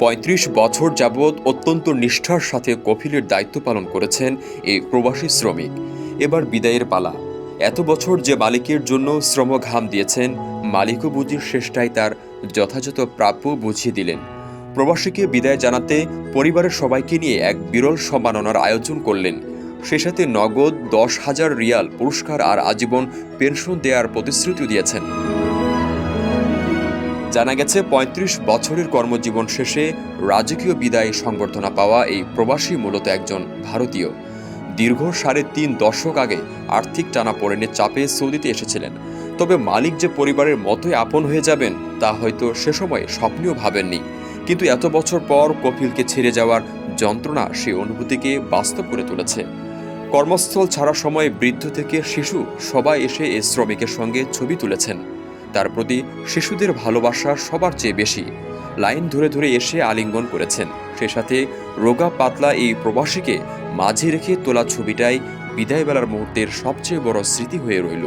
পঁয়ত্রিশ বছর যাবৎ অত্যন্ত নিষ্ঠার সাথে কফিলের দায়িত্ব পালন করেছেন এই প্রবাসী শ্রমিক। এবার বিদায়ের পালা। এত বছর যে মালিকের জন্য শ্রম ঘাম দিয়েছেন, মালিকও বুঝি শেষটাই তার যথাযথ প্রাপ্য বুঝিয়ে দিলেন। প্রবাসীকে বিদায় জানাতে পরিবারের সবাইকে নিয়ে এক বিরল সম্মাননার আয়োজন করলেন। সে সাথে নগদ দশ হাজার রিয়াল পুরস্কার আর আজীবন পেনশন দেওয়ার প্রতিশ্রুতি দিয়েছেন। জানা গেছে ৩৫ বছরের কর্মজীবন শেষে রাজকীয় বিদায় সংবর্ধনা পাওয়া এই প্রবাসী মূলত একজন ভারতীয়। দীর্ঘ সাড়ে তিন দশক আগে আর্থিক টানাপোড়েনের চাপে সৌদিতে এসেছিলেন। তবে মালিক যে পরিবারের মতোই আপন হয়ে যাবেন, তা হয়তো সে সময় স্বপ্নেও ভাবেননি। কিন্তু এত বছর পর কপিলকে ছেড়ে যাওয়ার যন্ত্রণা সেই অনুভূতিকে বাস্তব করে তুলেছে। কর্মস্থল ছাড়ার সময় বৃদ্ধ থেকে শিশু সবাই এসে এই শ্রমিকের সঙ্গে ছবি তুলেছেন। তার প্রতি শিশুদের ভালোবাসা সবার চেয়ে বেশি। লাইন ধরে ধরে এসে আলিঙ্গন করেছেন। সে সাথে রোগা পাতলা এই প্রবাসীকে মাঝে রেখে তোলা ছবিটাই বিদায়বেলার মুহূর্তের সবচেয়ে বড় স্মৃতি হয়ে রইল।